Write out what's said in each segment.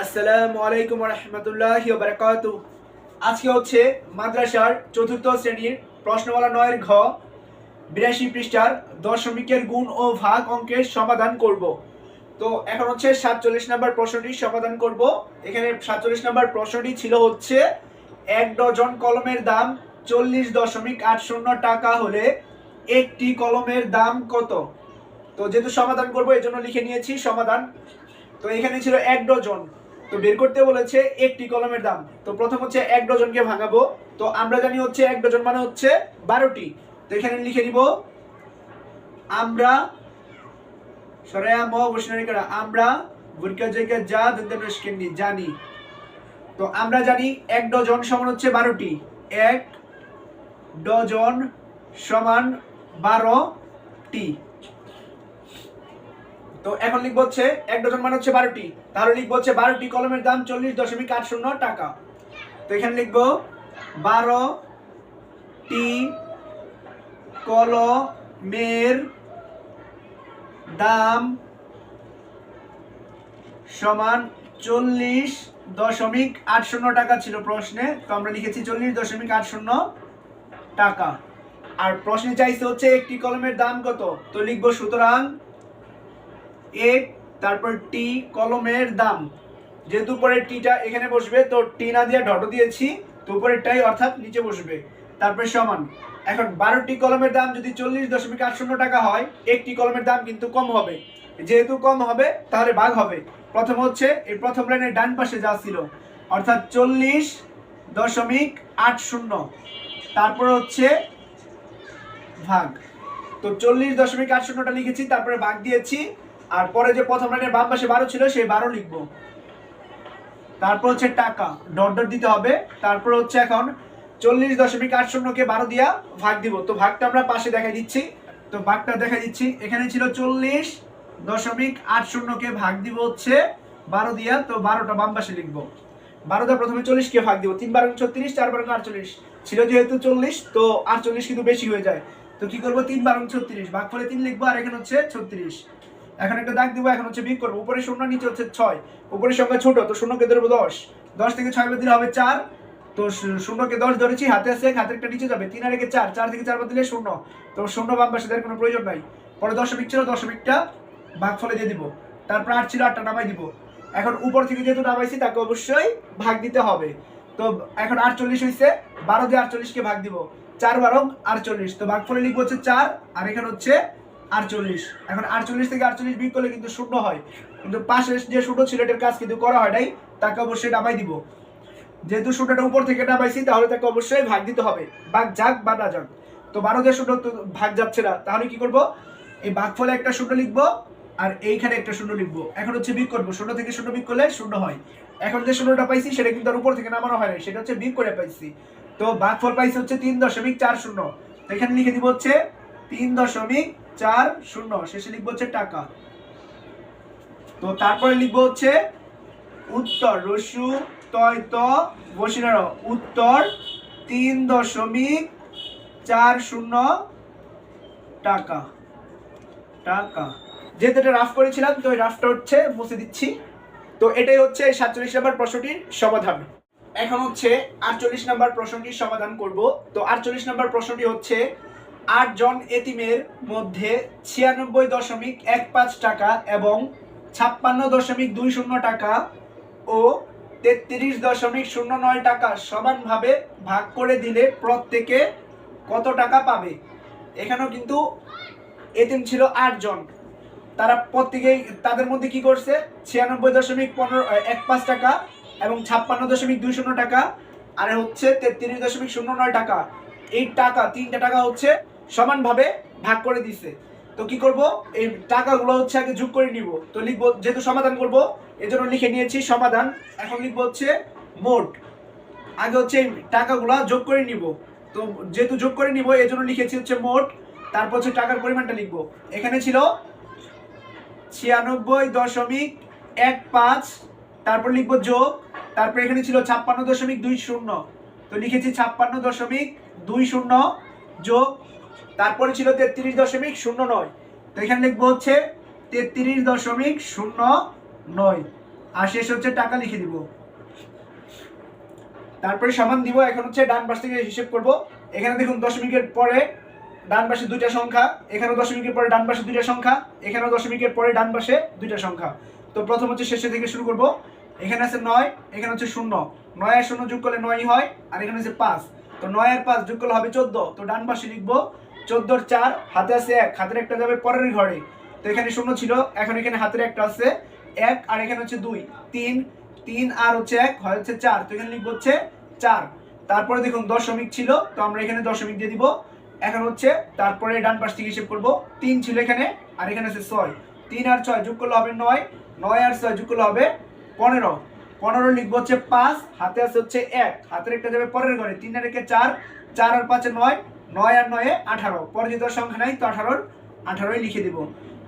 আসসালামু আলাইকুম রহমতুল্লাহ বারকাত আজকে হচ্ছে মাদ্রাসার চতুর্থ শ্রেণির প্রশ্নমালা নয়ের ঘ, বিরাশি পৃষ্ঠার দশমিকের গুণ ও ভাগ অঙ্কের সমাধান করব। তো এখন হচ্ছে সাতচল্লিশ নাম্বার প্রশ্নটি সমাধান করব। এখানে সাতচল্লিশ নাম্বার প্রশ্নটি ছিল হচ্ছে, এক ডজন কলমের দাম চল্লিশ দশমিক আট শূন্য টাকা হলে একটি কলমের দাম কত? তো যেহেতু সমাধান করব এই জন্য লিখে নিয়েছি সমাধান। তো এখানে ছিল এক ডজন। তো বের করতে বলেছে একটি কলমের দাম। তো প্রথম হচ্ছে এক ডজনকে ভাঙাবো। তো আমরা জানি হচ্ছে এক ডজন মানে হচ্ছে বারোটি। তো এখানে লিখে দিব আমরা সরায়া ম আমরা যা জানি। তো আমরা জানি এক ডজন সমান হচ্ছে বারোটি। এক ডজন সমান বারোটি। তো এখন লিখব হচ্ছে এক ডজন মানে হচ্ছে বারোটি। তাহলে লিখব হচ্ছে বারোটি কলমের দাম চল্লিশ দশমিক আট শূন্য টাকা। তো এখানে লিখব বারো টি কলমের দাম সমান চল্লিশ দশমিক আট শূন্য টাকা ছিল প্রশ্নে। তো আমরা লিখেছি চল্লিশ দশমিক আট শূন্য টাকা। আর প্রশ্নে চাইছে হচ্ছে একটি কলমের দাম কত? তো লিখব সুতরাং এক তারপর টি কলমের দাম। যেহেতু পরে টিটা এখানে বসবে, তো টি না দিয়ে ডট দিয়েছি, তো উপরেরটাই অর্থাৎ নিচে বসবে। তারপরে সমান। এখন বারোটি কলমের দাম যদি চল্লিশ দশমিক আট শূন্য টাকা হয়, একটি কলমের দাম কিন্তু কম হবে। যেহেতু কম হবে, তাহলে ভাগ হবে। প্রথম হচ্ছে, এই প্রথম লাইনের ডান পাশে যা ছিল, অর্থাৎ চল্লিশ দশমিক আট শূন্য। তারপর হচ্ছে ভাগ। তো চল্লিশ দশমিক আট শূন্যটা লিখেছি, তারপরে ভাগ দিয়েছি আর পরে যে প্রথম লাইনের বাম পাশে বারো ছিল, সেই বারো লিখব। তারপর হচ্ছে টাকা, ডট ডট দিতে হবে। তারপর হচ্ছে এখন চল্লিশ দশমিক আট শূন্যকে বারো দিয়া ভাগ দিব। তো ভাগটা আমরা পাশে দেখাই দিচ্ছি। তো ভাগটা দেখা দিচ্ছি। এখানে ছিল চল্লিশ দশমিক আট শূন্যকে ভাগ দিব হচ্ছে বারো দিয়া। তো বারোটা বাম পাশে লিখব। বারোটা প্রথমে চল্লিশকে ভাগ দিব। তিন বারো ছত্রিশ, চার বারো আটচল্লিশ। ছিল যেহেতু চল্লিশ, তো আটচল্লিশ কিন্তু বেশি হয়ে যায়। তো কি করব? তিন বারো ছত্রিশ। ভাগ করে তিন লিখব, আর এখানে হচ্ছে ছত্রিশ। এখন একটা দাগ দিব, এখন হচ্ছে বিয়োগ করব। উপরে শূন্য, নিচে হচ্ছে ছয়। উপরের সংখ্যা ছোট, তো শূন্যকে ধরবো দশ। দশ থেকে ছয় বাদ দিলে হবে চার। তো শূন্যকে দশ ধরেছি, হাতে আছে, হাতের একটা নিচে যাবে। তিন আর একে চার চার থেকে চার বাদ দিলে শূন্য। তো শূন্য বাম পাশে দেওয়ার কোনো প্রয়োজন নাই। পরে দশমিক ছিল, দশমিকটা ভাগ ফলে দিয়ে দিব। তারপর আট ছিল, আটটা নামাই দিব। এখন উপর থেকে যেহেতু নামাইছি, তাকে অবশ্যই ভাগ দিতে হবে। তো এখন আটচল্লিশ হয়েছে বারো দিয়ে আটচল্লিশকে ভাগ দিব। চার বারো, আটচল্লিশ। তো ভাগ ফলে লিখব হচ্ছে চার, আর এখানে হচ্ছে আটচল্লিশ। এখন আটচল্লিশ থেকে আটচল্লিশ বিয়োগ করলে কিন্তু শূন্য হয়। কিন্তু পাশে যে শূন্য ছিল এটার কাজ কিন্তু করা হয় নাই, তাকে অবশ্যই নামাই দিব। যেহেতু শূন্যটা উপর থেকে নামাইছি, তাহলে তাকে অবশ্যই ভাগ দিতে হবে। ভাগ যাক বা না যাক। তো বারো দিয়ে শূন্য ভাগ যাচ্ছে না। তাহলে কি করব? এই ভাগ ফলে একটা শূন্য লিখব আর এইখানে একটা শূন্য লিখব। এখন হচ্ছে বিয়োগ করব। শূন্য থেকে শূন্য বিক করলে শূন্য হয়। এখন যে শূন্যটা পাইছি, সেটা কিন্তু আর উপর থেকে নামানো হয় না সেটা হচ্ছে বিক করে পাইছি। তো বাঘ ভাগফল পাইছি হচ্ছে তিন দশমিক চার শূন্য। এখানে লিখে দিব হচ্ছে তিন দশমিক চার শূন্য। শেষে লিখব হচ্ছে টাকা। তো তারপরে লিখব হচ্ছে উত্তর। রসু তয় বসিনার উত্তর তিন দশমিক চার শূন্য টাকা। টাকা। যেহেতু এটা রাফ করেছিলাম, তো এই রাফটা হচ্ছে মুছে দিচ্ছি। তো এটাই হচ্ছে সাতচল্লিশ নাম্বার প্রশ্নটির সমাধান। এখন হচ্ছে আটচল্লিশ নাম্বার প্রশ্নটির সমাধান করব। তো আটচল্লিশ নাম্বার প্রশ্নটি হচ্ছে আটজন এতিমের মধ্যে ছিয়ানব্বই দশমিক এক পাঁচ টাকা এবং ছাপ্পান্ন দশমিক দুই শূন্য টাকা ও তেত্রিশ দশমিক শূন্য নয় টাকা সমানভাবে ভাগ করে দিলে প্রত্যেকে কত টাকা পাবে? এখানেও কিন্তু এতিম ছিল আটজন তারা প্রত্যেকেই, তাদের মধ্যে কি করছে? ছিয়ানব্বই দশমিক পনেরো এক পাঁচ টাকা এবং ছাপ্পান্ন দশমিক দুই শূন্য টাকা। আর হচ্ছে তেত্রিশ দশমিক শূন্য নয় টাকা। এই টাকা, তিনটা টাকা হচ্ছে সমানভাবে ভাগ করে দিছে। তো কি করব? এই টাকাগুলো হচ্ছে আগে যোগ করে নিব। তো লিখব, যেহেতু সমাধান করব, এজন্য লিখে নিয়েছি সমাধান। এখন লিখব হচ্ছে মোট। আগে হচ্ছে এই টাকাগুলো যোগ করে নিব। তো যেহেতু যোগ করে নিব, এজন্য লিখেছি হচ্ছে মোট। তারপর হচ্ছে টাকার পরিমাণটা লিখব। এখানে ছিল ছিয়ানব্বই দশমিক এক পাঁচ, তারপর লিখব যোগ। তারপর এখানে ছিল ছাপ্পান্ন দশমিক দুই শূন্য। তো লিখেছি ছাপ্পান্ন দশমিক দুই শূন্য যোগ তারপরে ছিল তেত্রিশ দশমিক শূন্য নয়। তো এখানে লিখব হচ্ছে তেত্রিশ দশমিক শূন্য নয়। আর শেষ হচ্ছে টাকা লিখে দিব। তারপরে সমান দিব, এখন হচ্ছে ডান পাশ থেকে হিসেব করব। এখানে দেখুন দশমিকের পরে ডান পাশে দুইটা সংখ্যা, এখানেও দশমিকের পরে ডান পাশে দুইটা সংখ্যা, এখানেও দশমিকের পরে ডান পাশে দুইটা সংখ্যা। তো প্রথম হচ্ছে শেষে থেকে শুরু করব। এখানে আছে নয়, এখানে হচ্ছে শূন্য। নয় আর শূন্য যোগ করলে নয় হয়, আর এখানে আছে পাঁচ। তো নয় আর পাঁচ যোগ করলে হবে চোদ্দ। তো ডান পাশে লিখব চোদ্দোর চার, হাতে আছে এক, হাতের একটা যাবে পরের ঘরে। তো এখানে শূন্য ছিল, এখন এখানে হাতের একটা আছে এক, আর এখানে হচ্ছে দুই, তিন তিন আর হচ্ছে এক, হয় হচ্ছে চার, তো এখানে লিখব হচ্ছে চার। তারপরে দেখুন দশমিক ছিল, তো আমরা এখানে দশমিক দিয়ে দিব। এখন হচ্ছে তারপরে ডান পাশ থেকে হিসেব করব, তিন ছিল এখানে, আর এখানে আছে ছয়। তিন আর ছয় যোগ করলে হবে নয় নয় আর ছয় যোগ করলে হবে পনেরো। পনেরো লিখব হচ্ছে পাঁচ, হাতে আছে হচ্ছে এক, হাতের একটা যাবে পরের ঘরে তিন আর একে চার চার আর পাঁচে নয় নয় আর নয়ে আঠারো। পরে যেহেতু আর সংখ্যা নাই, তো আঠারোর আঠারোই লিখে দিব।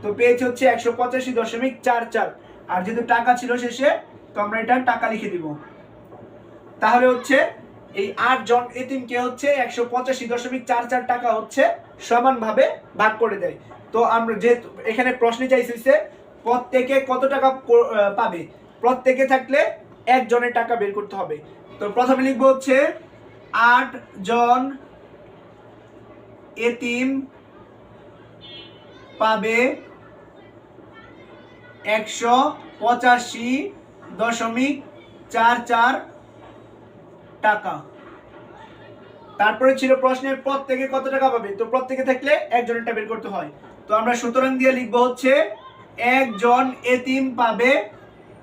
তো পেয়েছি হচ্ছে একশো পঁচাশি দশমিক চার চার। আর যেহেতু টাকা ছিল শেষে, তো আমরা এটা টাকা লিখে দিব। তাহলে হচ্ছে এই আট জন এতিমকে হচ্ছে একশো পঁচাশি দশমিক চার চার টাকা হচ্ছে সমানভাবে ভাগ করে দেয়। তো আমরা যেহেতু এখানে প্রশ্নে চাইছে প্রত্যেকে কত টাকা পাবে? প্রত্যেকে থাকলে একজনের টাকা বের করতে হবে। তো প্রথমে লিখব হচ্ছে আট জন এতিম পাবে একশো পঁচাশি দশমিক চার চার টাকা। তারপরে ছিল প্রশ্নের প্রত্যেকে কত টাকা পাবে? তো প্রত্যেকে থাকলে একজনেরটা বের করতে হয়। তো আমরা সুতরাং দিয়ে লিখব হচ্ছে, একজন এতিম পাবে,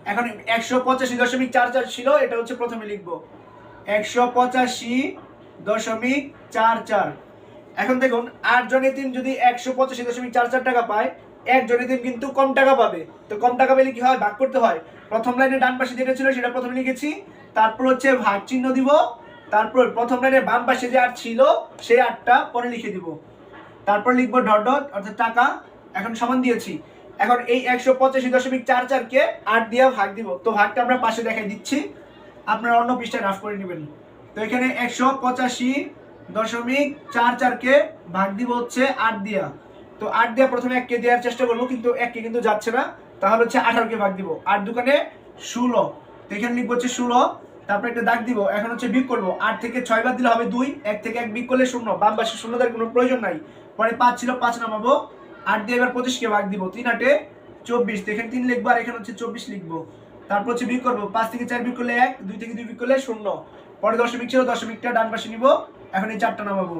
এখন একশো পঁচাশি দশমিক চার চার ছিল, এটা হচ্ছে প্রথমে লিখব। একশো পঁচাশি দশমিক চার চার। এখন দেখুন আটজন এতিম যদি একশো পঁচাশি দশমিক চার চার টাকা পায় একজন এতিম কিন্তু কম টাকা পাবে। তো কম টাকা পেলে কি হয়? ভাগ করতে হয়। প্রথম লাইনে ডান পাশে যেটা ছিল, সেটা প্রথমে লিখেছি। তারপর হচ্ছে ভাগ চিহ্ন দিব। তারপর প্রথম লাইনে বাম পাশে যে আট ছিল, সেই আটটা পরে লিখে দিব। তারপর লিখব ডট অর্থাৎ টাকা। এখন সমান দিয়েছি। এখন এই একশো পঁচাশি দশমিক চার চারকে আট দিয়ে ভাগ দিব। তো ভাগটা আমরা পাশে দেখাই দিচ্ছি। আপনারা অন্য পৃষ্ঠায় রাফ করে নেবেন। তো এখানে একশো পঁচাশি দশমিক চার চারকে ভাগ দিব হচ্ছে আট দিয়া। তো আট দিয়া প্রথমে এককে দেওয়ার চেষ্টা করব, কিন্তু এককে কিন্তু যাচ্ছে না। তাহলে হচ্ছে আঠারোকে ভাগ দিব। আট দোকানে ষোলো। তো এখানে লিখব হচ্ছে ষোলো, তারপরে একটা দাগ দিব। এখন হচ্ছে বিক করব। আট থেকে ছয় বাদ দিলে হবে দুই, এক থেকে এক বিক করলে শূন্য। বাম পাশে শূন্য দেওয়ার কোনো প্রয়োজন নাই। পরে পাঁচ ছিল, পাঁচ নামাবো। আট দিয়ে এবার পঁচিশকে ভাগ দিব। তিন আটে চব্বিশ। এখানে তিন লিখব আর এখানে হচ্ছে চব্বিশ লিখব। তারপর হচ্ছে বিক করব। পাঁচ থেকে চার বিক করলে এক, দুই থেকে দুই বিক করলে শূন্য। পরে দশমিক ছিল, দশমিকটা ডান পাশে নিব। এখন এই চারটা নামাবো।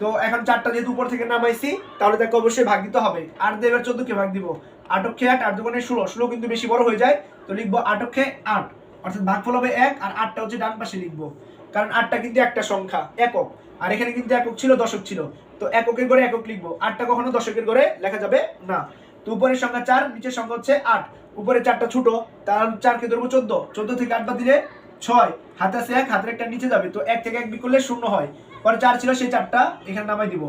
তো এখন চারটা যেহেতু উপর থেকে নামাইছি, তাহলে তাকে অবশ্যই ভাগ দিতে হবে। আট দিয়ে এবার চোদ্দকে ভাগ দিব। আটকে আট আট দোকানে ষোলো। ষোলো কিন্তু বেশি বড় হয়ে যায়, তো লিখব আটকে আট। অর্থাৎ ভাগফল হবে এক, আর আটটা হচ্ছে ডান পাশে লিখব। কারণ আটটা কিন্তু একটা সংখ্যা, একক। আর এখানে কিন্তু একক ছিল, দশক ছিল। তো এককের ঘরে একক লিখব। আটটা কখনো দশকের ঘরে লেখা যাবে না। তো উপরের সংখ্যা চার, নিচের সংখ্যা হচ্ছে আট। উপরে চারটা ছোট তার চারকে ধরবো চোদ্দ। চোদ্দ থেকে আট দিলে ছয়। হাতে আছে এক, হাতের একটা নিচে যাবে। তো এক থেকে এক বিক করলে শূন্য হয়। পরে চার ছিল, সেই চারটা এখানে নামাই দিব।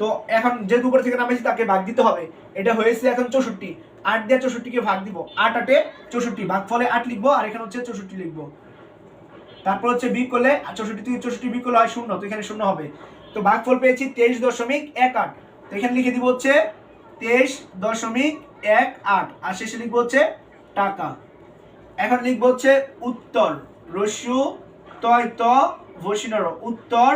তো এখন যেহেতু উপর থেকে নামাইছি তাকে ভাগ দিতে হবে। এটা হয়েছে এখন চৌষট্টি। আট দিয়ে চৌষট্টিকে ভাগ দিব। আট আটে চৌষট্টি। ভাগ ফলে আট লিখব, আর এখানে হচ্ছে চৌষট্টি লিখব। তারপর হচ্ছে বিক করলে চৌষট্টি থেকে চৌষট্টি বিক করলে হয় শূন্য, তো এখানে শূন্য হবে। তো ভাগ ফল পেয়েছি তেইশ দশমিক এক আট। তো এখানে লিখে দিব হচ্ছে তেইশ দশমিক এক আট। আর শেষে লিখব হচ্ছে টাকা। এখন লিখব হচ্ছে উত্তর। রস্যু তয়, ত, ভসিনর, উত্তর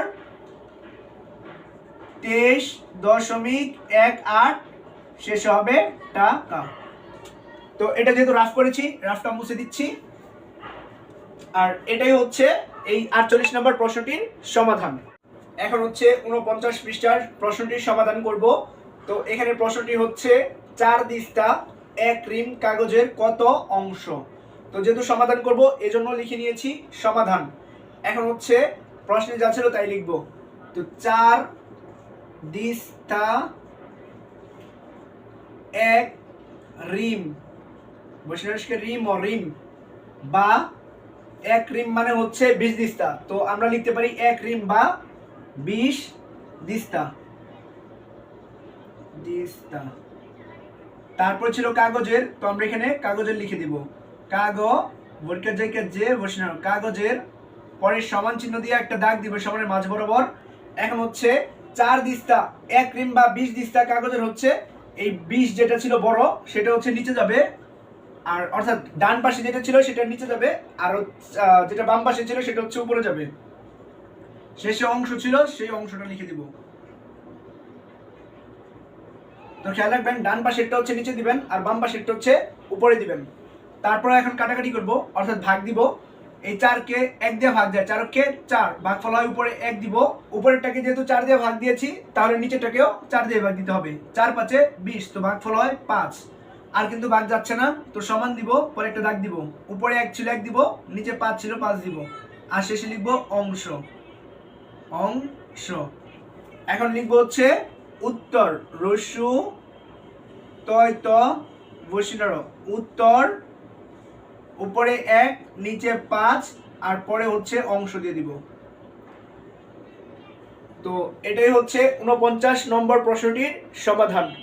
তেইশ দশমিক এক আট, শেষে হবে টাকা। তো এটা যেহেতু রাফ করেছি রাফটা মুছে দিচ্ছি। আর এটাই হচ্ছে এই আটচল্লিশ নম্বর প্রশ্নটির সমাধান। এখন হচ্ছে উনপঞ্চাশ পৃষ্ঠার প্রশ্নটির সমাধান করব। তো এখানে প্রশ্নটি হচ্ছে, চার দিস্তা, এক রিম কাগজের কত অংশ? তো যেহেতু সমাধান করব, এজন্য লিখে নিয়েছি সমাধান। এখন হচ্ছে প্রশ্নে যা ছিল তাই লিখব। তো চার দিস্তা এক রিম। বসে রিম ও রিম বা এক রিম মানে হচ্ছে বিশ দিস্তা। তো আমরা লিখতে পারি এক রিম বা বিশ দিস্তা। দিস্তা। তারপর ছিল কাগজের, তো আমরা এখানে কাগজের লিখে দিব। কাগ ভোটকের যে কাগজের পরে সমান চিহ্ন দিয়ে একটা দাগ দিব সমানের মাঝ বরাবর। এখন হচ্ছে চার দিস্তা, এক রিম বা বিশ দিস্তা কাগজের হচ্ছে, এই বিশ যেটা ছিল বড়, সেটা হচ্ছে নিচে যাবে, আর অর্থাৎ ডান পাশে যেটা ছিল সেটা নিচে যাবে, আর যেটা বাম পাশে ছিল সেটা হচ্ছে উপরে যাবে। শেষে অংশ ছিল, সেই অংশটা লিখে দিব। তো খেয়াল রাখবেন, ডান পাশেরটা হচ্ছে নিচে দিবেন, আর বাম পাশেরটা হচ্ছে উপরে দিবেন। তারপর এখন কাটাকাটি করব, অর্থাৎ ভাগ দিব। এই চারকে এক দিয়ে ভাগ যায় চারকে চার ভাগ ফল হয় উপরে এক দিব। উপরেরটাকে যেহেতু চার দিয়ে ভাগ দিয়েছি, তাহলে নিচেরটাকেও চার দিয়ে ভাগ দিতে হবে। চার পাঁচে বিশ, তো ভাগ ফল হয় পাঁচ। আর কিন্তু ভাগ যাচ্ছে না, তো সমান দিব, পরে একটা দাগ দিব। উপরে এক ছিল এক দিব, নিচে পাঁচ ছিল পাঁচ দিব। আর শেষে লিখব অংশ। অংশ। এখন লিখব হচ্ছে উত্তর। রসু, তয়, ত বসিনার উত্তর উপরে এক, নিচে পাঁচ, আর পরে হচ্ছে অংশ দিয়ে দিব। তো এটাই হচ্ছে উনপঞ্চাশ নম্বর প্রশ্নটির সমাধান।